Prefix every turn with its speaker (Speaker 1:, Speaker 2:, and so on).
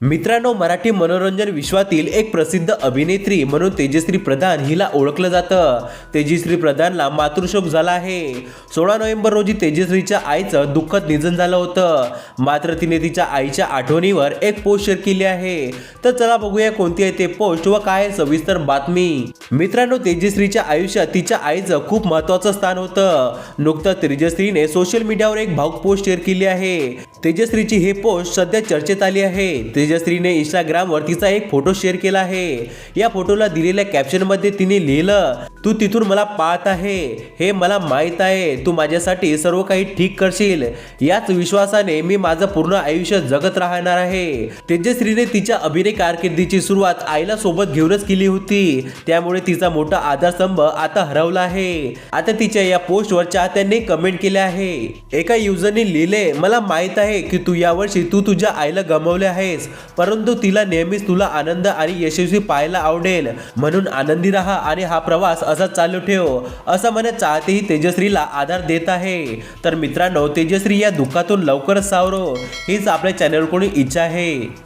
Speaker 1: मित्रांनो मराठी मनोरंजन विश्वातील एक प्रसिद्ध अभिनेत्री म्हणून तेजश्री प्रधान हिला ओळखलं जातं. तेजश्री प्रधानला मातृशोक झाला आहे. सोळा नोव्हेंबर रोजी तेजश्रीच्या आईचं दुःखद निधन झालं होतं. मात्र तिने तिच्या आईच्या आठवणीवर एक पोस्ट शेअर केली आहे. तर चला बघूया कोणती आहे ते पोस्ट व काय आहे सविस्तर बातमी. मित्रांनो तेजश्रीच्या आयुष्यात तिच्या आईचं खूप महत्वाचं स्थान होतं. नुकतंच तेजश्रीने सोशल मीडियावर एक भाऊक पोस्ट शेअर केली आहे. तेजश्रीची हे पोस्ट सध्या चर्चेत आली आहे. तेजश्रीने इंस्टाग्रामवर तिचा एक फोटो शेअर केला आहे. या फोटोला दिलेल्या कॅप्शनमध्ये तिने लिहिलं तू तिथून मला पाहत आहे. हे मला माहीत आहे. तू माझ्यासाठी सर्व काही ठीक करशील. याच विश्वासाने मी माझं पूर्ण आयुष्य जगत राहणार आहे. तेजश्रीने तिच्या अभिनय कारकिर्दीची सुरुवात आईला सोबत घेऊनच केली होती. त्यामुळे तिचा मोठा आधारस्तंभ आता हरवला आहे. आता तिच्या या पोस्टवर चाहत्यांनी कमेंट केले आहे. एका युजरने लिहिले मला माहीत आहे की तू यावर्षी तू तुझ्या आईला गमावले आहेस परंतु तिला नेहमीच तुला आनंद आणि यशस्वी पाहायला आवडेल. म्हणून आनंदी राहा आणि हा प्रवास असा चालू ठेव. असं म्हणत चाहतेही तेजश्रीला आधार देत आहे. तर मित्रांनो तेजश्री या दुःखातून लवकरच सावरो. हीच आपल्या चॅनलकडून इच्छा आहे.